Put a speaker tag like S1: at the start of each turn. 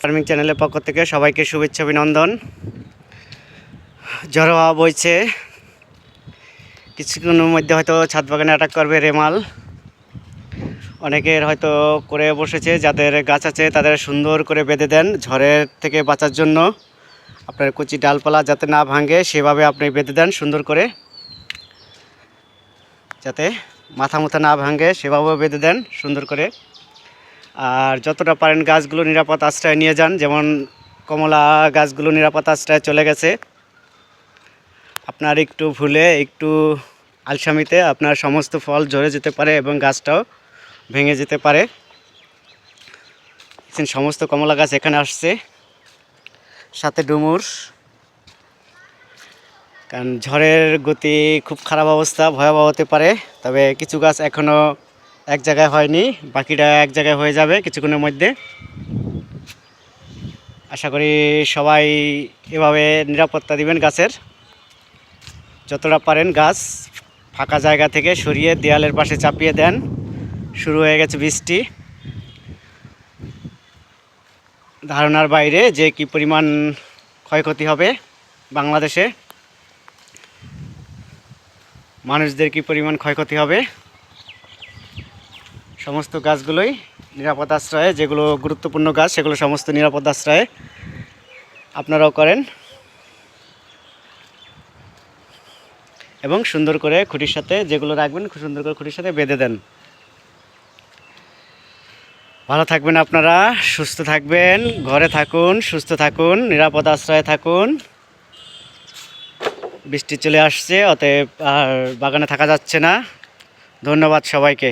S1: Farming চ্যানেলের পক্ষ থেকে সবাইকে শুভেচ্ছা, অভিনন্দন। ঝড় হাওয়া বইছে, কিছুক্ষণের মধ্যে হয়তো ছাদ বাগানে অ্যাটাক করবে রেমাল। অনেকের হয়তো করে বসেছে, যাদের গাছ আছে তাদের সুন্দর করে বেঁধে দেন ঝড়ের থেকে বাঁচার জন্য। আপনার কুচি ডালপালা যাতে না ভাঙে, সেভাবে আপনি বেঁধে দেন সুন্দর করে। যাতে মাথা মুথা না ভাঙে, সেভাবেও বেঁধে দেন সুন্দর করে। আর যতটা পারেন গাছগুলো নিরাপদ আশ্রয় নিয়ে যান। যেমন কমলা গাছগুলো নিরাপদ আশ্রয় চলে গেছে। আপনার একটু ভুলে, একটু আলসামিতে আপনার সমস্ত ফল ঝরে যেতে পারে এবং গাছটাও ভেঙে যেতে পারে। সমস্ত কমলা গাছ এখানে আসছে। সাথে ডুমুর। কারণ ঝড়ের গতি খুব খারাপ অবস্থা, ভয়াবহ হতে পারে। তবে কিছু গাছ এখনও এক জায়গায় হয়নি, বাকিটা এক জায়গায় হয়ে যাবে কিছুক্ষণের মধ্যে। আশা করি সবাই এভাবে নিরাপত্তা দিবেন গাছের। যতটা পারেন গাছ ফাঁকা জায়গা থেকে সরিয়ে দেয়ালের পাশে চাপিয়ে দেন। শুরু হয়ে গেছে বৃষ্টি। ধারণার বাইরে যে কি পরিমাণ ক্ষয়ক্ষতি হবে বাংলাদেশে, মানুষদের কি পরিমাণ ক্ষয়ক্ষতি হবে? সমস্ত গাছগুলোই নিরাপদ আশ্রয়ে, যেগুলো গুরুত্বপূর্ণ গাছ, সেগুলো সমস্ত নিরাপদ আশ্রয়ে আপনারাও করেন এবং সুন্দর করে খুঁটির সাথে যেগুলো রাখবেন, খুব সুন্দর করে খুঁটির সাথে বেঁধে দেন। ভালো থাকবেন আপনারা, সুস্থ থাকবেন, ঘরে থাকুন, সুস্থ থাকুন, নিরাপদ আশ্রয়ে থাকুন। বৃষ্টি চলে আসছে, অতএব আর বাগানে থাকা যাচ্ছে না। ধন্যবাদ সবাইকে।